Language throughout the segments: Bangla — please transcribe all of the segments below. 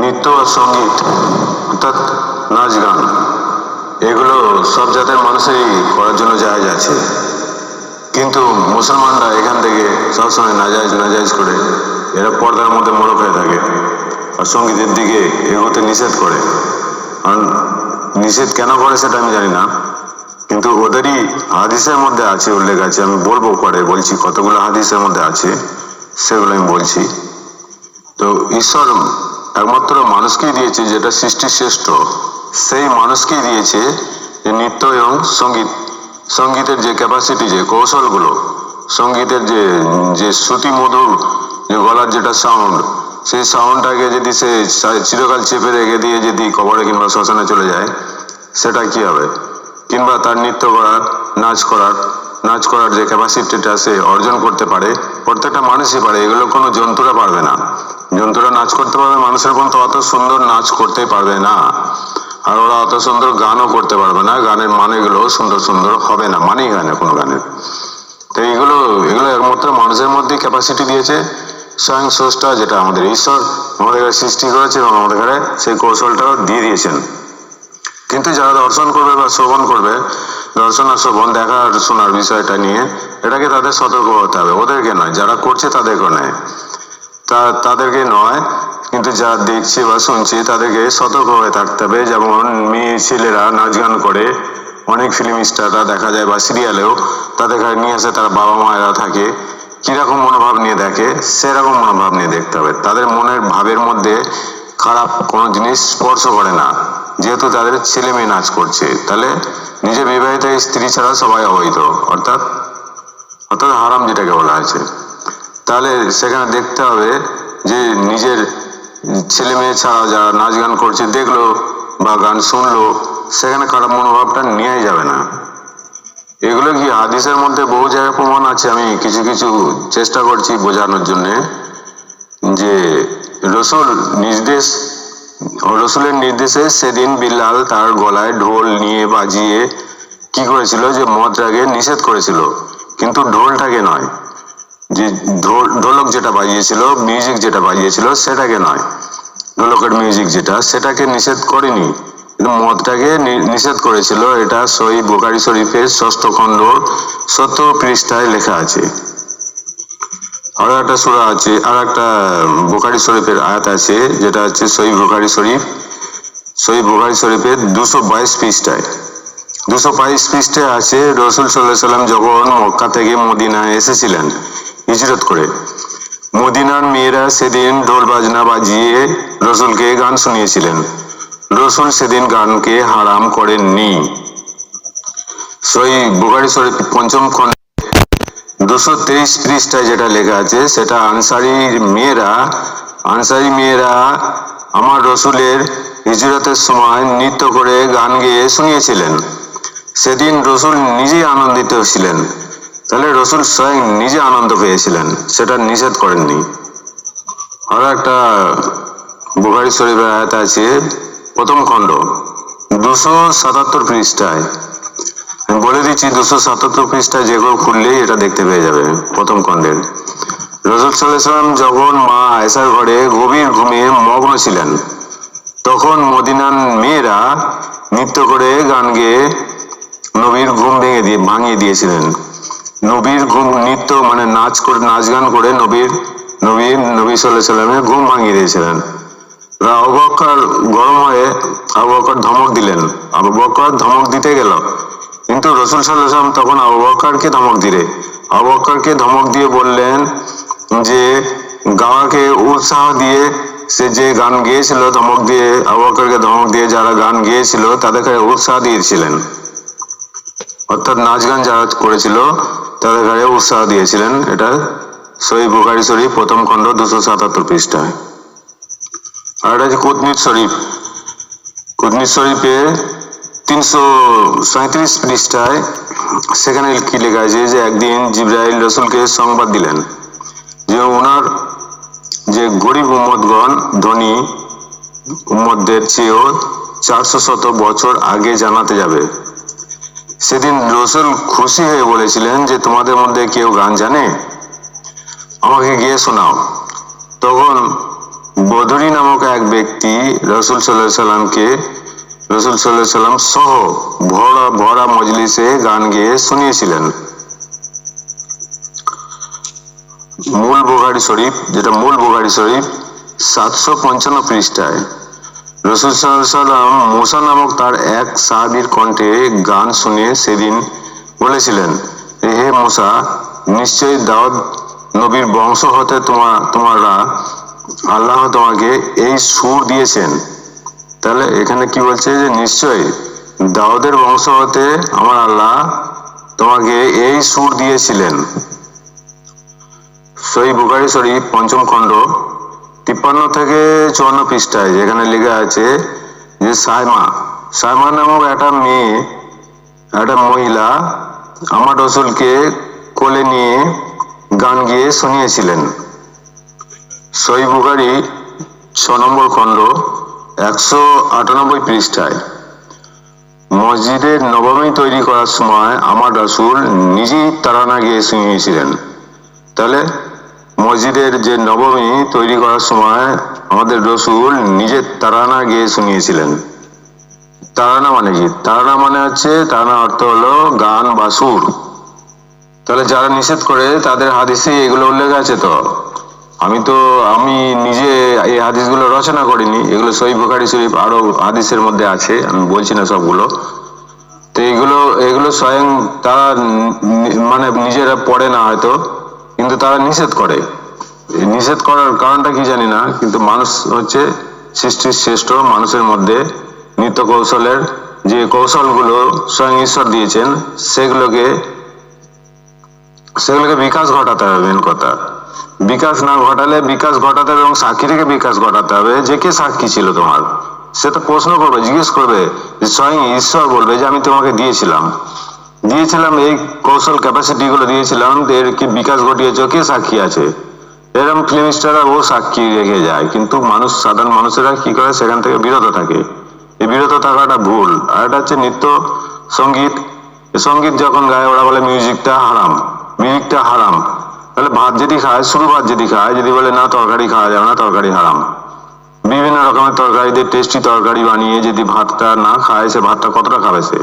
নৃত্য সংগীত, অর্থাৎ নাচ গান, এগুলো সব জাতের মানুষেরই করার জন্য জায়গা আছে কিন্তু মুসলমানরা এখান থেকে সবসময় নাজাইজ নাজাইজ করে এরা পর্দার মধ্যে মোড়ক হয়ে থাকে আর সঙ্গীতের দিকে এগোতে নিষেধ করে। কারণ নিষেধ কেন করে সেটা আমি জানি না, কিন্তু ওদেরই হাদিসের মধ্যে আছে, উল্লেখ আছে। আমি বলব পরে, বলছি কতগুলো হাদিসের মধ্যে আছে, সেগুলো আমি বলছি। তো ঈশ্বর একমাত্র মানুষকেই দিয়েছে যেটা সৃষ্টি শ্রেষ্ঠ। সেই মানুষকেই দিয়েছে যে নৃত্য এবং সংগীত। সঙ্গীতের যে ক্যাপাসিটি যে কৌশলগুলো, সঙ্গীতের যে যে শ্রুতি মধুর যে গলার যেটা সাউন্ড সেই সাউন্ডটাকে যদি সে চিরকাল চেপে রেখে দিয়ে যদি কবরে কিংবা শ্মশানে চলে যায়, সেটা কি হবে? কিংবা তার নৃত্য করার, নাচ করার নাচ করার যে ক্যাপাসিটিটা সে অর্জন করতে পারে, প্রত্যেকটা মানুষই পারে, এগুলো কোনো জন্তুরা পারবে না। জন্তুরা নাচ করতে পারবে, মানুষের কিন্তু অত সুন্দর নাচ করতে পারবে না। আর ওরা অত সুন্দর গানও করতে পারবে না, গানের মানেগুলো সুন্দর সুন্দর হবে না, মানেই হয় না কোনো গানের। তো এইগুলো, এগুলো একমাত্র মানুষের মধ্যে ক্যাপাসিটি দিয়েছে, স্বয়ং স্রষ্টা যেটা আমাদের ঈশ্বর, আমাদের সৃষ্টি করেছে এবং আমাদের ঘরে সেই কৌশলটাও দিয়ে দিয়েছেন। কিন্তু যারা দর্শন করবে বা শ্রবণ করবে, দর্শন আর শ্রবণ দেখা শোনার বিষয়টা নিয়ে এটাকে তাদের সতর্ক হতে হবে, ওদেরকে নয়, যারা করছে তাদেরকে নয়। তাদেরকে নয়, কিন্তু যা দেখছি বা শুনছি তাদেরকে সতর্ক হয়ে থাকতে হবে। যেমন মেয়ে ছেলেরা নাচ গান করে, অনেক ফিল্ম স্টাররা দেখা যায় বা সিরিয়ালেও তাদের ঘরে নিয়ে আসে, তার বাবা মায়েরা থাকে। কীরকম মনোভাব নিয়ে দেখে, সেরকম মনোভাব নিয়ে দেখতে হবে। তাদের মনের ভাবের মধ্যে খারাপ কোনো জিনিস স্পর্শ করে না। যেহেতু তাদের ছেলে মেয়ে নাচ করছে, তাহলে নিজের বিবাহিত স্ত্রী ছাড়া সবাই অবৈধ। অর্থাৎ অর্থাৎ হারাম যেটাকে বলা হয়েছে। তাহলে সেখানে দেখতে হবে যে নিজের ছেলে মেয়ে ছাড়া যারা নাচ গান করছে দেখল বা গান শুনলো, সেখানে খারাপ মনোভাবটা নেওয়াই যাবে না। এগুলো কি হাদিসের মধ্যে বহু জায়গায় প্রমাণ আছে? আমি কিছু কিছু চেষ্টা করছি বোঝানোর জন্যে যে রসুল নির্দেশ, রসুলের নির্দেশে সেদিন বিল্লাল তার গলায় ঢোল নিয়ে বাজিয়ে কি করেছিল? যে মদটাকে নিষেধ করেছিল। কিন্তু ঢোলটাকে নয় যে ঢোলক যেটা বাজিয়েছিল মিউজিক যেটা বাজিয়েছিল, সেটাকে নয়। ঢোলকের মিউজিক যেটা, সেটাকে নিষেধ করেনি। মদটাকে নিষেধ করেছিল। এটা সই বোকারি শরীফের ষষ্ঠ খণ্ড সত্তর পৃষ্ঠায় লেখা আছে। আর একটা সুরা আছে, আর একটা বোকারি শরীফের আয়াত আছে, যেটা হচ্ছে সই বোকারি শরীফ। সই বোকারি শরীফের দুশো বাইশ পৃষ্ঠায়। দুশো বাইশ পৃষ্ঠে আছে, রসুল সাল্লাহ সাল্লাম যখন মক্কা থেকে মদিনায় এসেছিলেন হিজরত করে। মদিনার মেয়েরা সেদিন ঢোল বাজনা বাজিয়ে রসুলকে গান শুনিয়েছিলেন। রসুল সেদিন গানকে হারাম করেননি। সই বুখারি শরীফ পঞ্চম খণ্ড দুশো তেইশ পৃষ্ঠায় যেটা লেখা আছে, সেটা আনসারির মেয়েরা আনসারি মেয়েরা আমার রসুলের হিজরতের সময় নৃত্য করে গান গেয়ে শুনিয়েছিলেন। সেদিন রসুল নিজেই আনন্দিত ছিলেন। তাহলে রসুল স্বয়ং নিজে আনন্দ পেয়েছিলেন, সেটা নিষেধ করেননি। আরও একটা বুখারি শরীফের আয়াত আছে, প্রথম খণ্ড, দুশো সাতাত্তর পৃষ্ঠায়। আমি বলে দিচ্ছি, দুশো সাতাত্তর পৃষ্ঠায় যেগুলো খুললেই এটা দেখতে পেয়ে যাবে, প্রথম খণ্ডের। রসুল সাল্লাম যখন মা আয়েশার ঘরে গভীর ঘুমে মগ্ন ছিলেন, তখন মদিনান মেয়েরা নৃত্য করে গান গেয়ে নবীর ঘুম ভেঙে দিয়ে, ভাঙিয়ে দিয়েছিলেন। নবীর ঘুম নৃত্য মানে নাচ করে, নাচ গান করে নবীর নবীর, নবী সাল্লাহ সাল্লামের ঘুম ভাঙিয়ে দিয়েছিলেন। আবু গরম হয়ে আবু বকর ধমক দিলেন। আবু বকর ধমক দিতে গেল। কিন্তু রসুল সাল্লাম তখন আবু বকরকে ধমক দিলে আবু ধমক দিয়ে বললেন যে, গাওয়াকে উৎসাহ দিয়ে সে যে গান গেয়েছিল, ধমক দিয়ে আবু ধমক দিয়ে যারা গান গেয়েছিল, তাদেরকে উৎসাহ দিয়েছিলেন। অর্থাৎ নাচ গান যারা করেছিল, তাদের গায়ে উৎসাহ দিয়েছিলেন। এটা সই বুখারি শরীফ, প্রথম খণ্ড, দুশো সাতাত্তর পৃষ্ঠায়। আর এটা হচ্ছে শরীফ। কুদমিত শরীফে তিনশো সাঁত্রিশ পৃষ্ঠায় সেখানে কি লেখা আছে? যে একদিন জিব্রাইল রসুলকে সংবাদ দিলেন যে ওনার যে গরিব উম্মদগণ ধনী উম্মদদের চেয়েও চারশো শত বছর আগে জানাতে যাবে। সেদিন রসুল খুশি হয়ে বলেছিলেন যে তোমাদের মধ্যে কেউ গান জানে? আমাকে গিয়ে শোনাও। তখন বদরি নামক এক ব্যক্তি রসুল সাল্লাহ সাল্লামকে রসুল সাল্লাহ সাল্লাম সহ ভরা ভরা মজলিসে গান গেয়ে শুনিয়েছিলেন। মূল বুখারি শরীফ, যেটা মূল বুখারি শরীফ, সাতশো পঞ্চান্ন পৃষ্ঠায়। রসুল সাল্লাম মুসা নামক তার এক সাহাবীর কণ্ঠে গান শুনে সেদিন বলেছিলেন, হে মুসা, নিশ্চয়ই নবীর বংশ হতে তোমার তোমারা আল্লাহ তোমাকে এই সুর দিয়েছেন। তাহলে এখানে কি বলছে যে, নিশ্চয়ই দাউদের বংশ হতে আমার আল্লাহ তোমাকে এই সুর দিয়েছিলেন। সই বুখারি শরীফ পঞ্চম খণ্ড তিপ্পান্ন থেকে চুয়ান্ন পৃষ্ঠায়, যেখানে লেখা আছে যে সাইমা সাইমা নামক একটা মেয়ে, একটা মহিলা আমার রসুলকে কোলে নিয়ে গান গিয়ে শুনিয়েছিলেন। সই বুখারি ছ নম্বর খণ্ড, একশো আটানব্বই পৃষ্ঠায়। মসজিদের নবমী তৈরি করার সময় আমার রাসূল নিজেই তারানা গিয়ে শুনিয়েছিলেন। তাহলে মসজিদের যে নবমী তৈরি করার সময় আমাদের রসুল নিজে তারানা গিয়ে শুনিয়েছিলেন। তারানা মানে কি? তারানা মানে হচ্ছে তারানা অর্থ হলো গান বা সুর। তাহলে যারা নিষেধ করে, তাদের হাদিসে এগুলো উল্লেখ আছে তো? আমি তো, আমি নিজে এই হাদিসগুলো রচনা করিনি, এগুলো সই বুখারি শরীফ আরও হাদিসের মধ্যে আছে, আমি বলছি না সবগুলো। তো এগুলো এগুলো স্বয়ং তারা মানে নিজেরা পড়ে না হয়তো। কিন্তু তারা নিষেধ করে। নিষেধ করার কারণটা কি জানি না, কিন্তু মানুষ হচ্ছে সৃষ্টির শ্রেষ্ঠ মানুষের মধ্যে নিত্য কৌশলের যে কৌশলগুলো স্বয়ং ঈশ্বর দিয়েছেন, সেগুলোকে সেগুলোকে বিকাশ ঘটাতে হবে মেন কথা। বিকাশ না ঘটালে বিকাশ ঘটাতে হবে এবং সাক্ষীটিকে বিকাশ ঘটাতে হবে। যে কে সাক্ষী ছিল তোমার? সে তো প্রশ্ন করবে, জিজ্ঞেস করবে স্বয়ং ঈশ্বর বলবে যে আমি তোমাকে দিয়েছিলাম। দিয়েছিলাম, এই কৌশল ক্যাপাসিটি গুলো দিয়েছিলাম এর কি বিকাশ ঘটিয়েছ কে সাক্ষী আছে? এরকম ফিল্ম স্টাররা ও সাক্ষী রেখে যায়, কিন্তু মানুষ, সাধারণ মানুষেরা কি করে? সেখান থেকে বিরত থাকে। এই বিরত থাকাটা ভুল, আর এটা হচ্ছে নৃত্য সংগীত। সংগীত যখন গায়ে, ওরা বলে মিউজিকটা হারাম মিউজিকটা হারাম। তাহলে ভাত যদি খায়, শুধু ভাত যদি খায়, যদি বলে না, তরকারি খাওয়া যাবে না, তরকারি হারাম। বিভিন্ন রকমের তরকারি দিয়ে টেস্টি তরকারি বানিয়ে যদি ভাতটা না খায়, সে ভাতটা কতটা খাবে সে?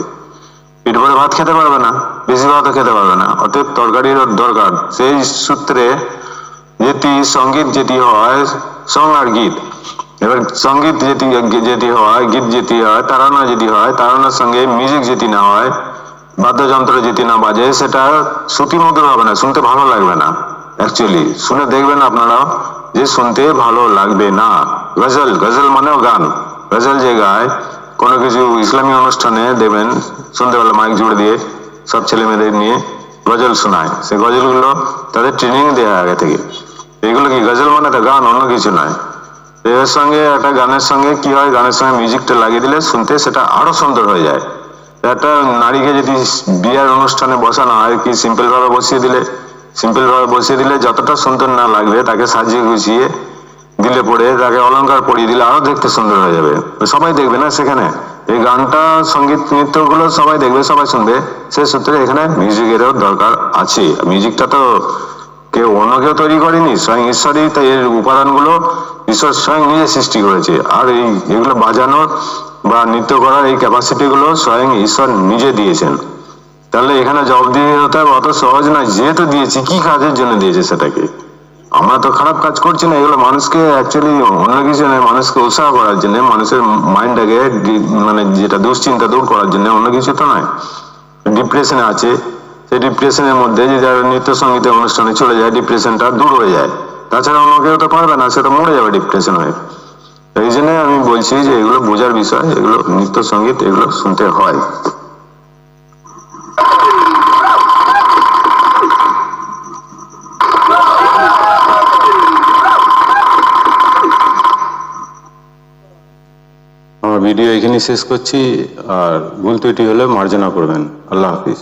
পেট ভরে ভাত খেতে পারবে না, বেশি ভাতও খেতে পারবে না। অতএব তরকারির দরকার। সেই সূত্রে যেটি সংগীত যেটি হয়, সং আর গীত। এবার সংগীত যেটি যেটি হয়, গীত যেটি হয়, তারানা যদি হয়, তারানার সঙ্গে মিউজিক যেটি না হয়, বাদ্যযন্ত্র যেটি না বাজে, সেটা শ্রুতি মধুর হবে না, শুনতে ভালো লাগবে না অ্যাকচুয়ালি শুনে দেখবেন আপনারা যে শুনতে ভালো লাগবে না। গজল গজল মানেও গান। গজল যে গায় কোনো কিছু ইসলামী অনুষ্ঠানে দেখবেন সন্ধ্যেবেলা মাইক জুড়ে দিয়ে সব ছেলে মেয়েদের নিয়ে গজল শোনায়। সে গজলগুলো তাদের ট্রেনিং দেওয়া আগে থেকে। এগুলো কি গজল মানে তো গান, অন্য কিছু নয়। এর সঙ্গে একটা গানের সঙ্গে কি হয়, গানের সঙ্গে মিউজিকটা লাগিয়ে দিলে শুনতে সেটা আরও সুন্দর হয়ে যায়। একটা নারীকে যদি বিয়ের অনুষ্ঠানে বসানো হয়, কি সিম্পল ভাবে বসিয়ে দিলে? সিম্পল ভাবে বসিয়ে দিলে যতটা সুন্দর না লাগবে, তাকে সাজিয়ে গুছিয়ে দিলে পরে তাকে অলংকার পরিয়ে দিলে আরও দেখতে সুন্দর হয়ে যাবে। সবাই দেখবে না সেখানে? এই গানটা, সংগীত নৃত্যগুলো সবাই দেখবে, সবাই শুনবে। সে সূত্রে এখানে মিউজিকেরও দরকার আছে। মিউজিকটা তো কেউ অন্য কেউ তৈরি করেনি, স্বয়ং ঈশ্বরই তাই এর উপাদানগুলো ঈশ্বর স্বয়ং নিজে সৃষ্টি করেছে। আর এই এগুলো বাজানোর বা নৃত্য করার এই ক্যাপাসিটি গুলো স্বয়ং ঈশ্বর নিজে দিয়েছেন। তাহলে এখানে জবাব দিয়ে হতে হবে, অত সহজ নয়। যেহেতু দিয়েছি, কি কাজের জন্য দিয়েছে সেটাকে? আমরা তো খারাপ কাজ করছি না, এগুলো মানুষকে অ্যাকচুয়ালি অন্য কিছু নয় মানুষকে উৎসাহ করার জন্য, মানুষের মাইন্ডটাকে মানে যেটা দুশ্চিন্তা দূর করার জন্য অন্য কিছু তো নয়। ডিপ্রেশনে আছে, সেই ডিপ্রেশনের মধ্যে যে যারা নৃত্য সঙ্গীতের অনুষ্ঠানে চলে যায় ডিপ্রেশনটা দূর হয়ে যায়। তাছাড়া অন্য কেউ তো পারবে না সেটা মরে যাবে ডিপ্রেশন হয়ে। এই জন্য আমি বলছি যে এগুলো বোঝার বিষয়, এগুলো নৃত্য সংগীত এগুলো শুনতে হয়। ভিডিও এখানেই শেষ করছি আর ভুল ত্রুটি হলে মার্জনা করবেন। আল্লাহ হাফিজ।